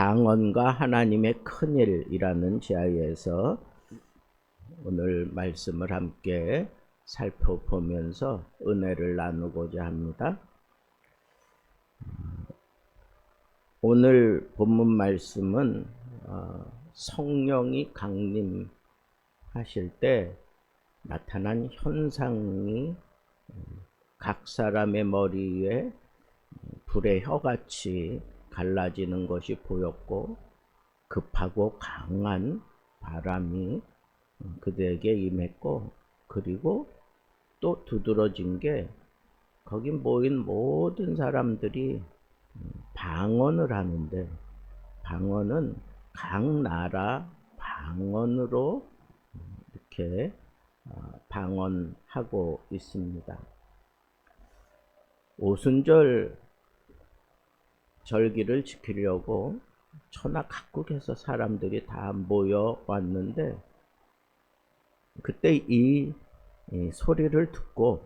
방언과 하나님의 큰일이라는 지하에서 오늘 말씀을 함께 살펴보면서 은혜를 나누고자 합니다. 오늘 본문 말씀은 어, 성령이 강림하실 때 나타난 현상이 각 사람의 머리에 불의 혀같이 갈라지는 것이 보였고 급하고 강한 바람이 그들에게 임했고 그리고 또 두드러진 게 거기 모인 모든 사람들이 방언을 하는데 방언은 각 나라 방언으로 이렇게 어, 방언하고 있습니다. 오순절 절기를 지키려고 천하 각국에서 사람들이 다 모여 왔는데 그때 이, 이 소리를 듣고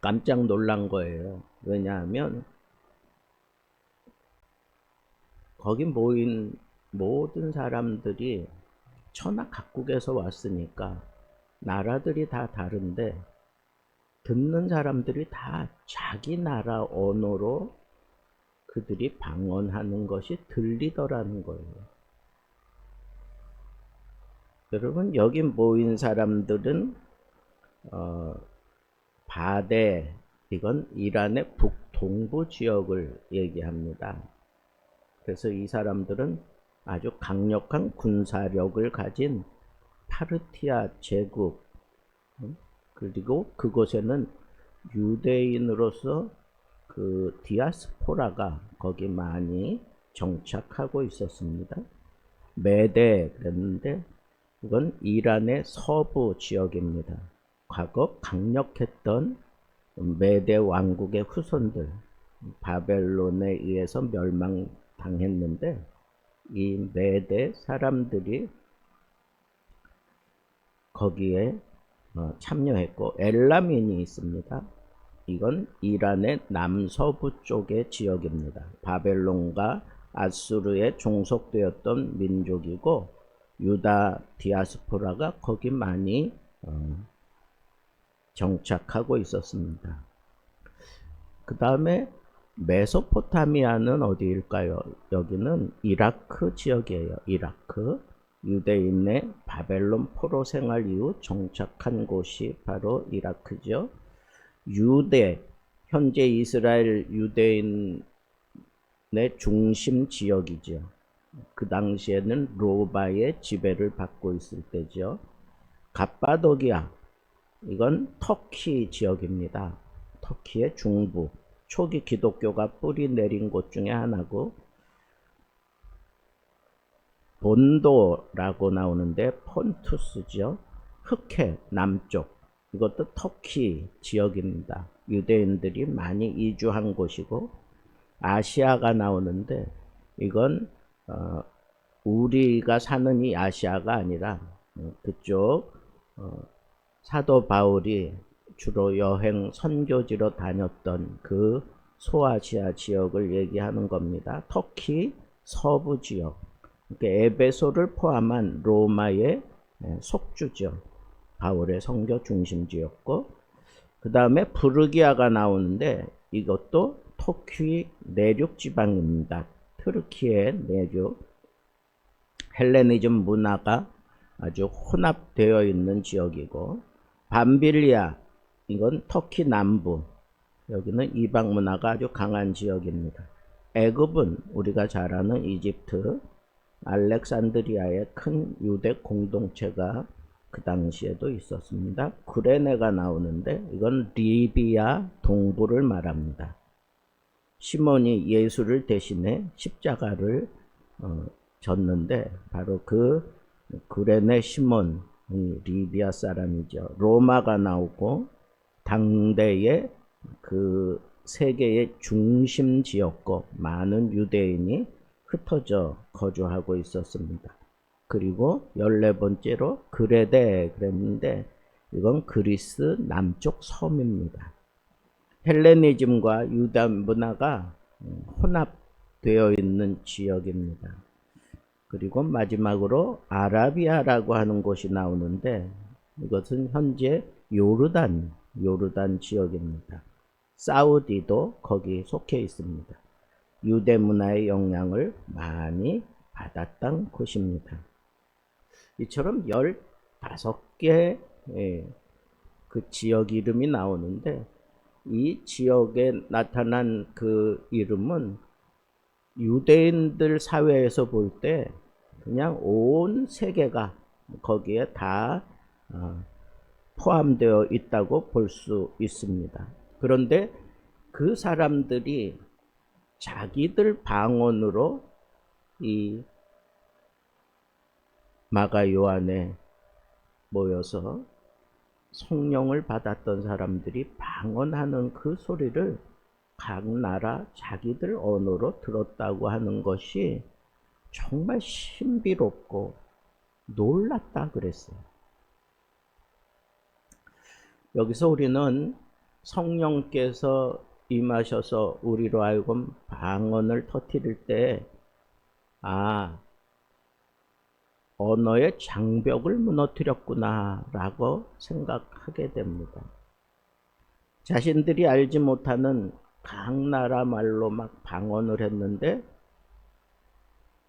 깜짝 놀란 거예요. 왜냐하면 거기 모인 모든 사람들이 천하 각국에서 왔으니까 나라들이 다 다른데 듣는 사람들이 다 자기 나라 언어로 그들이 방언하는 것이 들리더라는 거예요. 여러분 여기 모인 사람들은 어, 바데 이건 이란의 북동부 지역을 얘기합니다. 그래서 이 사람들은 아주 강력한 군사력을 가진 파르티아 제국 그리고 그곳에는 유대인으로서 그 디아스포라가 거기 많이 정착하고 있었습니다. 메데 그랬는데 이건 이란의 서부 지역입니다. 과거 강력했던 메데 왕국의 후손들 바벨론에 의해서 멸망당했는데 이 메데 사람들이 거기에 어, 참여했고 엘라민이 있습니다. 이건 이란의 남서부 쪽의 지역입니다. 바벨론과 아수르에 종속되었던 민족이고 유다 디아스포라가 거기 많이 어, 정착하고 있었습니다. 그 다음에 메소포타미아는 어디일까요? 여기는 이라크 지역이에요. 이라크. 유대인의 바벨론 포로 생활 이후 정착한 곳이 바로 이라크죠. 유대, 현재 이스라엘 유대인의 중심 지역이죠. 그 당시에는 로바의 지배를 받고 있을 때죠. 갑바도기아, 이건 터키 지역입니다. 터키의 중부, 초기 기독교가 뿌리 내린 곳 중에 하나고, 본도라고 나오는데 폰투스죠. 흑해 남쪽 이것도 터키 지역입니다. 유대인들이 많이 이주한 곳이고 아시아가 나오는데 이건 어, 우리가 사는 이 아시아가 아니라 어, 그쪽 어, 사도 바울이 주로 여행 선교지로 다녔던 그 소아시아 지역을 얘기하는 겁니다. 터키 서부 지역. 에베소를 포함한 로마의 예, 속주죠. 바울의 성교 중심지였고 그 다음에 부르기아가 나오는데 이것도 터키 내륙 지방입니다. 트르키의 내륙 헬레니즘 문화가 아주 혼합되어 있는 지역이고 밤빌리아 이건 터키 남부 여기는 이방 문화가 아주 강한 지역입니다. 애굽은 우리가 잘 아는 이집트 알렉산드리아의 큰 유대 공동체가 그 당시에도 있었습니다. 구레네가 나오는데 이건 리비아 동부를 말합니다. 시몬이 예수를 대신해 십자가를 어, 졌는데 바로 그 구레네 시몬 리비아 사람이죠. 로마가 나오고 당대의 그 세계의 중심지였고 많은 유대인이 흩어져 거주하고 있었습니다. 그리고 14번째로 그레데 그랬는데 이건 그리스 남쪽 섬입니다. 헬레니즘과 유다 문화가 혼합 되어 있는 지역입니다. 그리고 마지막으로 아라비아라고 하는 곳이 나오는데 이것은 현재 요르단, 요르단 지역입니다. 사우디도 거기 속해 있습니다. 유대 문화의 영향을 많이 받았던 곳입니다. 이처럼 15개 그 지역 이름이 나오는데 이 지역에 나타난 그 이름은 유대인들 사회에서 볼 때 그냥 온 세계가 거기에 다 어, 포함되어 있다고 볼 수 있습니다. 그런데 그 사람들이 자기들 방언으로 이 마가 요한에 모여서 성령을 받았던 사람들이 방언하는 그 소리를 각 나라 자기들 언어로 들었다고 하는 것이 정말 신비롭고 놀랐다 그랬어요. 여기서 우리는 성령께서 임하셔서 우리로 하여금 방언을 터뜨릴 때, 아, 언어의 장벽을 무너뜨렸구나라고 생각하게 됩니다. 자신들이 알지 못하는 각 나라 말로 막 방언을 했는데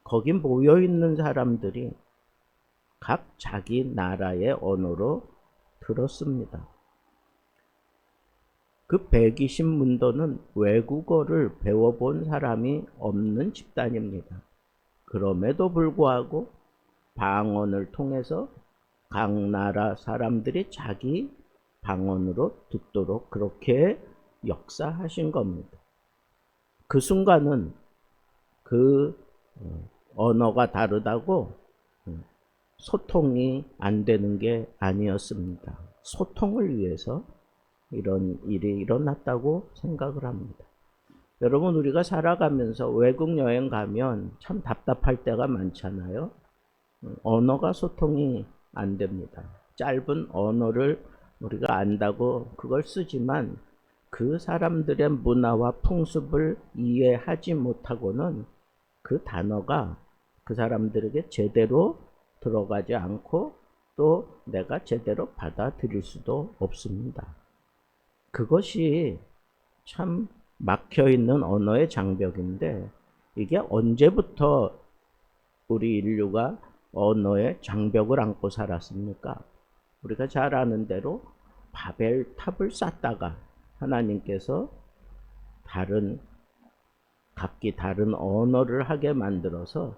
거기 모여 있는 사람들이 각 자기 나라의 언어로 들었습니다. 그 120문도는 외국어를 배워본 사람이 없는 집단입니다. 그럼에도 불구하고 방언을 통해서 각 나라 사람들이 자기 방언으로 듣도록 그렇게 역사하신 겁니다. 그 순간은 그 어, 언어가 다르다고 어, 소통이 안 되는 게 아니었습니다. 소통을 위해서 이런 일이 일어났다고 생각을 합니다. 여러분, 우리가 살아가면서 외국 여행 가면 참 답답할 때가 많잖아요. 언어가 소통이 안 됩니다. 짧은 언어를 우리가 안다고 그걸 쓰지만 그 사람들의 문화와 풍습을 이해하지 못하고는 그 단어가 그 사람들에게 제대로 들어가지 않고 또 내가 제대로 받아들일 수도 없습니다. 그것이 참 막혀 있는 언어의 장벽인데 이게 언제부터 우리 인류가 언어의 장벽을 안고 살았습니까? 우리가 잘 아는 대로 바벨탑을 쌓다가 하나님께서 다른 각기 다른 언어를 하게 만들어서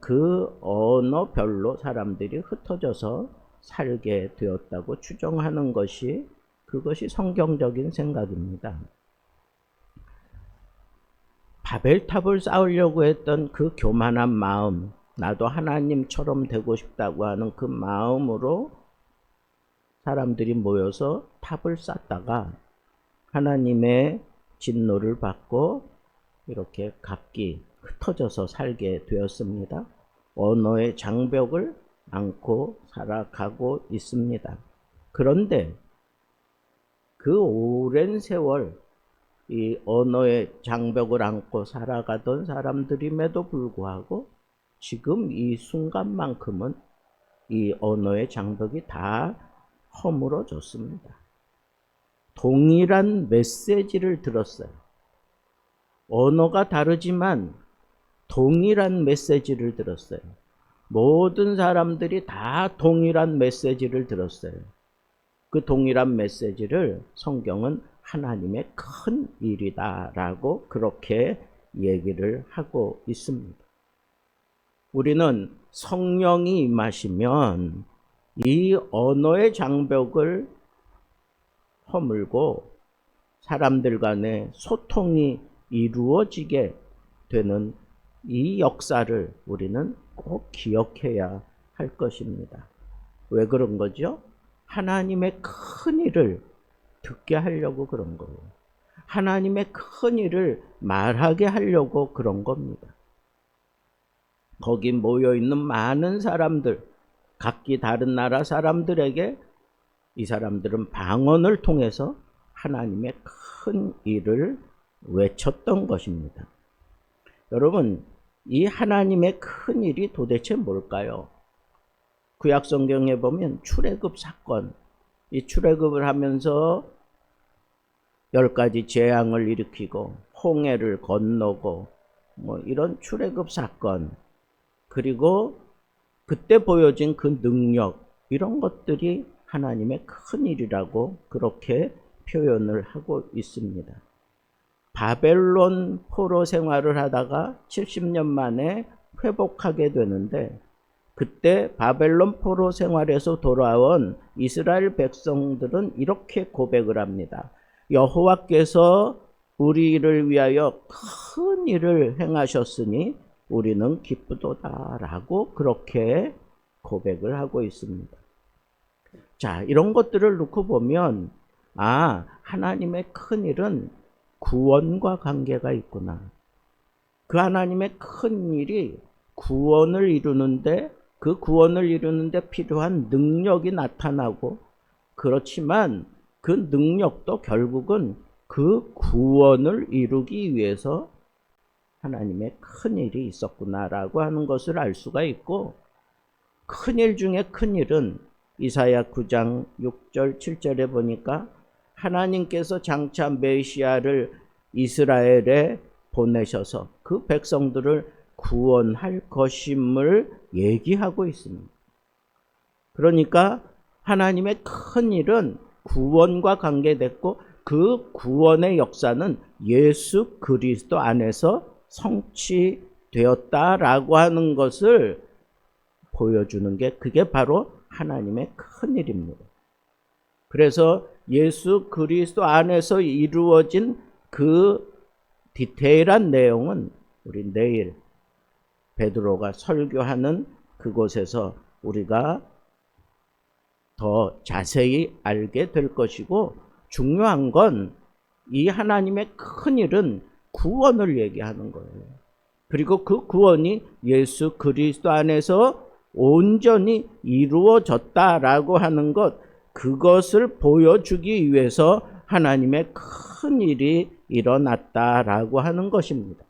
그 언어별로 사람들이 흩어져서 살게 되었다고 추정하는 것이 그것이 성경적인 생각입니다. 바벨탑을 쌓으려고 했던 그 교만한 마음, 나도 하나님처럼 되고 싶다고 하는 그 마음으로 사람들이 모여서 탑을 쌓다가 하나님의 진노를 받고 이렇게 각기 흩어져서 살게 되었습니다. 언어의 장벽을 안고 살아가고 있습니다. 그런데 그 오랜 세월 이 언어의 장벽을 안고 살아가던 사람들임에도 불구하고 지금 이 순간만큼은 이 언어의 장벽이 다 허물어졌습니다. 동일한 메시지를 들었어요. 언어가 다르지만 동일한 메시지를 들었어요. 모든 사람들이 다 동일한 메시지를 들었어요. 그 동일한 메시지를 성경은 하나님의 큰 일이다라고 그렇게 얘기를 하고 있습니다. 우리는 성령이 임하시면 이 언어의 장벽을 허물고 사람들 간의 소통이 이루어지게 되는 이 역사를 우리는 꼭 기억해야 할 것입니다. 왜 그런 거죠? 하나님의 큰 일을 듣게 하려고 그런 거예요. 하나님의 큰 일을 말하게 하려고 그런 겁니다. 거기 모여 있는 많은 사람들, 각기 다른 나라 사람들에게 이 사람들은 방언을 통해서 하나님의 큰 일을 외쳤던 것입니다. 여러분, 이 하나님의 큰 일이 도대체 뭘까요? 구약 성경에 보면 출애굽 사건, 이 출애굽을 하면서 열 가지 재앙을 일으키고 홍해를 건너고 뭐 이런 출애굽 사건 그리고 그때 보여진 그 능력 이런 것들이 하나님의 큰 일이라고 그렇게 표현을 하고 있습니다. 바벨론 포로 생활을 하다가 70년 만에 회복하게 되는데 그때 바벨론 포로 생활에서 돌아온 이스라엘 백성들은 이렇게 고백을 합니다. 여호와께서 우리를 위하여 큰 일을 행하셨으니 우리는 기쁘도다라고 그렇게 고백을 하고 있습니다. 자, 이런 것들을 놓고 보면 아, 하나님의 큰 일은 구원과 관계가 있구나. 그 하나님의 큰 일이 구원을 이루는데 그 구원을 이루는데 필요한 능력이 나타나고 그렇지만 그 능력도 결국은 그 구원을 이루기 위해서 하나님의 큰 일이 있었구나라고 하는 것을 알 수가 있고 큰 일 중에 큰 일은 이사야 9장 6절 7절에 보니까 하나님께서 장차 메시아를 이스라엘에 보내셔서 그 백성들을 구원할 것임을 얘기하고 있습니다. 그러니까 하나님의 큰 일은 구원과 관계됐고 그 구원의 역사는 예수 그리스도 안에서 성취되었다라고 하는 것을 보여주는 게 그게 바로 하나님의 큰 일입니다. 그래서 예수 그리스도 안에서 이루어진 그 디테일한 내용은 우리 내일 베드로가 설교하는 그곳에서 우리가 더 자세히 알게 될 것이고 중요한 건 이 하나님의 큰 일은 구원을 얘기하는 거예요. 그리고 그 구원이 예수 그리스도 안에서 온전히 이루어졌다라고 하는 것, 그것을 보여주기 위해서 하나님의 큰 일이 일어났다라고 하는 것입니다.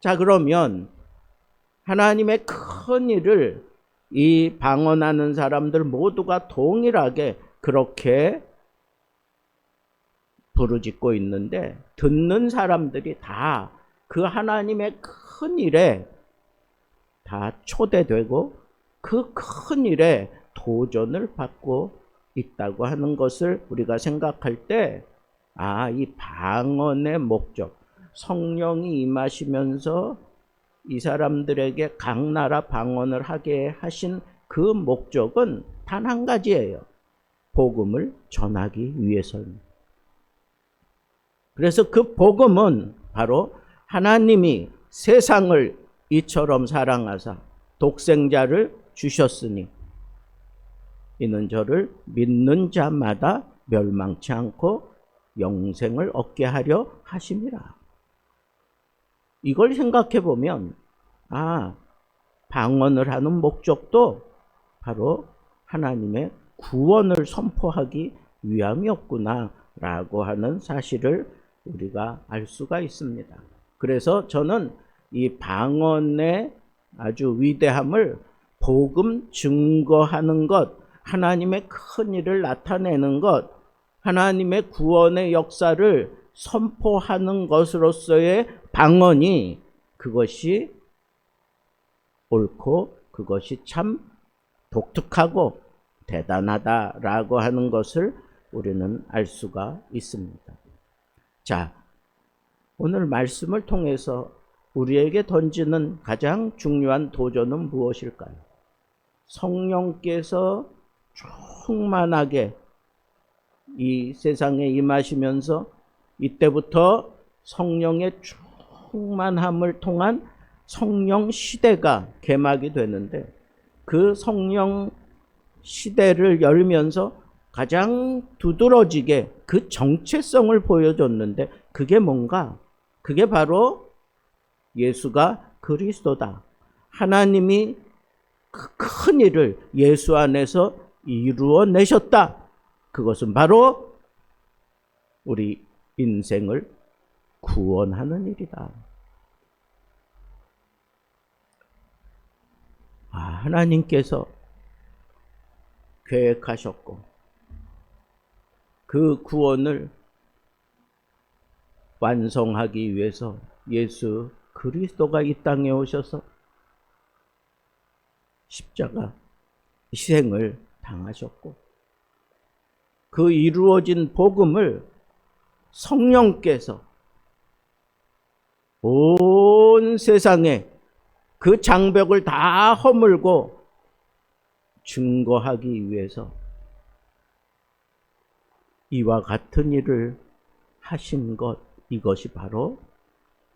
자, 그러면 하나님의 큰 일을 이 방언하는 사람들 모두가 동일하게 그렇게 부르짖고 있는데 듣는 사람들이 다 그 하나님의 큰 일에 다 초대되고 그 큰 일에 도전을 받고 있다고 하는 것을 우리가 생각할 때, 아, 이 방언의 목적, 성령이 임하시면서 이 사람들에게 각 나라 방언을 하게 하신 그 목적은 단 한 가지예요. 복음을 전하기 위해서입니다. 그래서 그 복음은 바로 하나님이 세상을 이처럼 사랑하사 독생자를 주셨으니 이는 저를 믿는 자마다 멸망치 않고 영생을 얻게 하려 하심이라. 이걸 생각해 보면 아 방언을 하는 목적도 바로 하나님의 구원을 선포하기 위함이었구나라고 하는 사실을 우리가 알 수가 있습니다. 그래서 저는 이 방언의 아주 위대함을 복음 증거하는 것, 하나님의 큰 일을 나타내는 것, 하나님의 구원의 역사를 선포하는 것으로서의 방언이 그것이 옳고 그것이 참 독특하고 대단하다라고 하는 것을 우리는 알 수가 있습니다. 자, 오늘 말씀을 통해서 우리에게 던지는 가장 중요한 도전은 무엇일까요? 성령께서 충만하게 이 세상에 임하시면서 이때부터 성령의 충만함을 통한 성령 시대가 개막이 되는데 그 성령 시대를 열면서 가장 두드러지게 그 정체성을 보여줬는데 그게 뭔가? 그게 바로 예수가 그리스도다. 하나님이 그 큰 일을 예수 안에서 이루어내셨다. 그것은 바로 우리 인생을 구원하는 일이다. 아, 하나님께서 계획하셨고, 그 구원을 완성하기 위해서 예수 그리스도가 이 땅에 오셔서 십자가 희생을 당하셨고 그 이루어진 복음을 성령께서 온 세상에 그 장벽을 다 허물고 증거하기 위해서 이와 같은 일을 하신 것 이것이 바로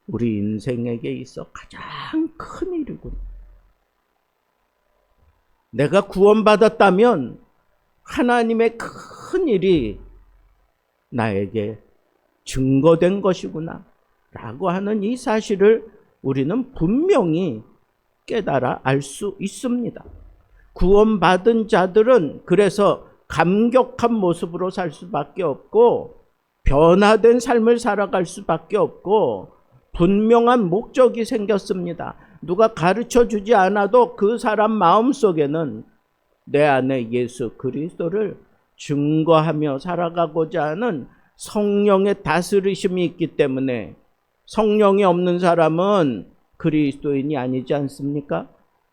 우리 인생에게 있어 가장 큰 일이군. 내가 구원받았다면 하나님의 큰 일이 나에게 증거된 것이구나. 라고 하는 이 사실을 우리는 분명히 깨달아 알 수 있습니다. 구원받은 자들은 그래서 감격한 모습으로 살 수밖에 없고 변화된 삶을 살아갈 수밖에 없고 분명한 목적이 생겼습니다. 누가 가르쳐 주지 않아도 그 사람 마음 속에는 내 안에 예수 그리스도를 증거하며 살아가고자 하는 성령의 다스리심이 있기 때문에 성령이 없는 사람은 그리스도인이 아니지 않습니까?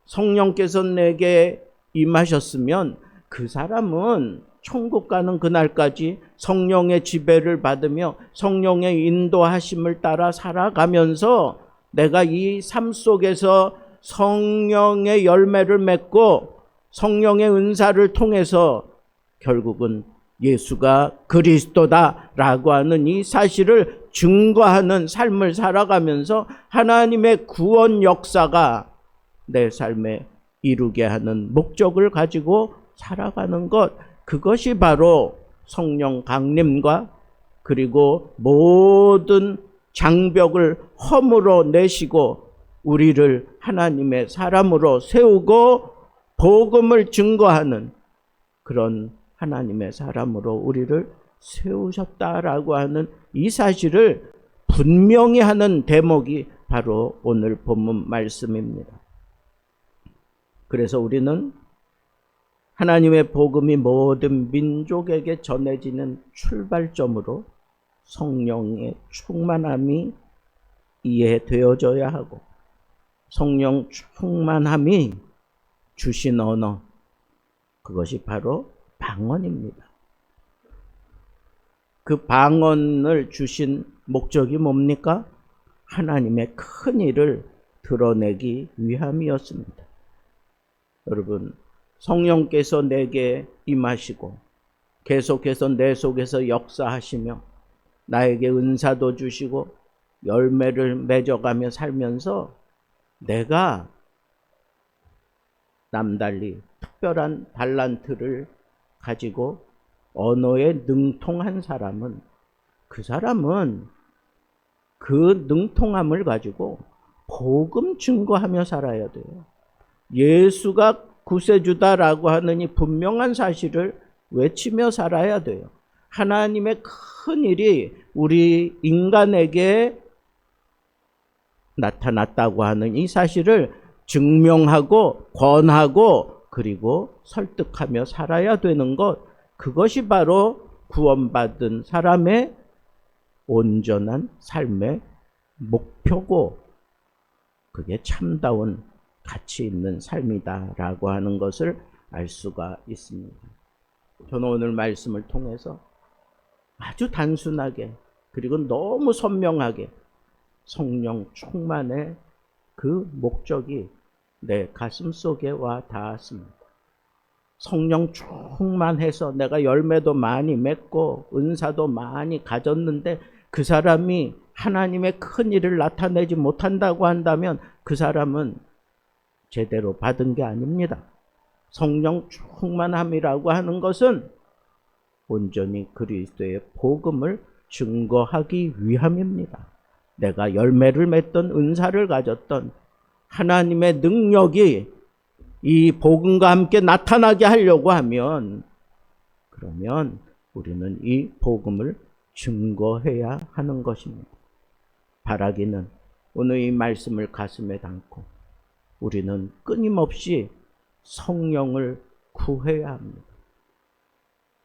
성령께서 내게 임하셨으면 그 사람은 천국 가는 그날까지 성령의 지배를 받으며 성령의 인도하심을 따라 살아가면서 내가 이 삶 속에서 성령의 열매를 맺고 성령의 은사를 통해서 결국은 예수가 그리스도다라고 하는 이 사실을 증거하는 삶을 살아가면서 하나님의 구원 역사가 내 삶에 이루게 하는 목적을 가지고 살아가는 것 그것이 바로 성령 강림과 그리고 모든 장벽을 허물어 내시고 우리를 하나님의 사람으로 세우고 복음을 증거하는 그런 하나님의 사람으로 우리를 세우셨다라고 하는 이 사실을 분명히 하는 대목이 바로 오늘 본문 말씀입니다. 그래서 우리는 하나님의 복음이 모든 민족에게 전해지는 출발점으로 성령의 충만함이 이해되어져야 하고 성령 충만함이 주신 언어 그것이 바로 방언입니다. 그 방언을 주신 목적이 뭡니까? 하나님의 큰 일을 드러내기 위함이었습니다. 여러분, 성령께서 내게 임하시고 계속해서 내 속에서 역사하시며 나에게 은사도 주시고 열매를 맺어가며 살면서 내가 남달리 특별한 달란트를 가지고 언어에 능통한 사람은 그 사람은 그 능통함을 가지고 복음 증거하며 살아야 돼요. 예수가 구세주다라고 하는 이 분명한 사실을 외치며 살아야 돼요. 하나님의 큰 일이 우리 인간에게 나타났다고 하는 이 사실을 증명하고 권하고 그리고 설득하며 살아야 되는 것 그것이 바로 구원받은 사람의 온전한 삶의 목표고 그게 참다운 가치 있는 삶이다라고 하는 것을 알 수가 있습니다. 저는 오늘 말씀을 통해서 아주 단순하게 그리고 너무 선명하게 성령 충만의 그 목적이 내 가슴 속에 와 닿았습니다. 성령 충만해서 내가 열매도 많이 맺고 은사도 많이 가졌는데 그 사람이 하나님의 큰 일을 나타내지 못한다고 한다면 그 사람은 제대로 받은 게 아닙니다. 성령 충만함이라고 하는 것은 온전히 그리스도의 복음을 증거하기 위함입니다. 내가 열매를 맺던 은사를 가졌던 하나님의 능력이 이 복음과 함께 나타나게 하려고 하면 그러면 우리는 이 복음을 증거해야 하는 것입니다. 바라기는 오늘 이 말씀을 가슴에 담고 우리는 끊임없이 성령을 구해야 합니다.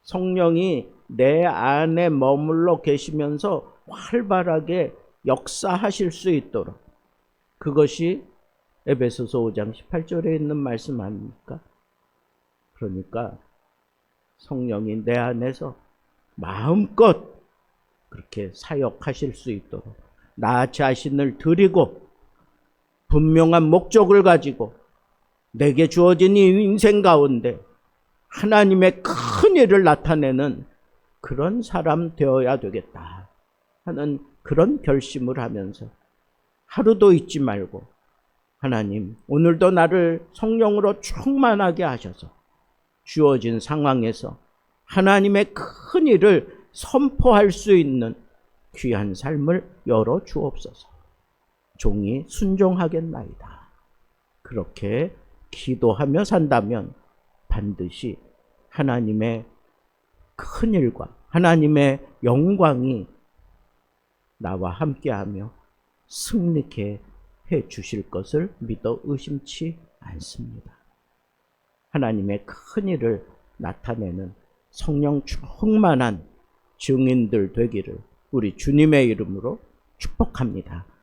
성령이 내 안에 머물러 계시면서 활발하게 역사하실 수 있도록 그것이 에베소서 5장 18절에 있는 말씀 아닙니까? 그러니까 성령이 내 안에서 마음껏 그렇게 사역하실 수 있도록 나 자신을 드리고 분명한 목적을 가지고 내게 주어진 이 인생 가운데 하나님의 큰 일을 나타내는 그런 사람 되어야 되겠다 하는 그런 결심을 하면서 하루도 잊지 말고 하나님 오늘도 나를 성령으로 충만하게 하셔서 주어진 상황에서 하나님의 큰 일을 선포할 수 있는 귀한 삶을 열어 주옵소서. 종이 순종하겠나이다. 그렇게 기도하며 산다면 반드시 하나님의 큰 일과 하나님의 영광이 나와 함께하며 승리케 해 주실 것을 믿어 의심치 않습니다. 하나님의 큰 일을 나타내는 성령 충만한 증인들 되기를 우리 주님의 이름으로 축복합니다.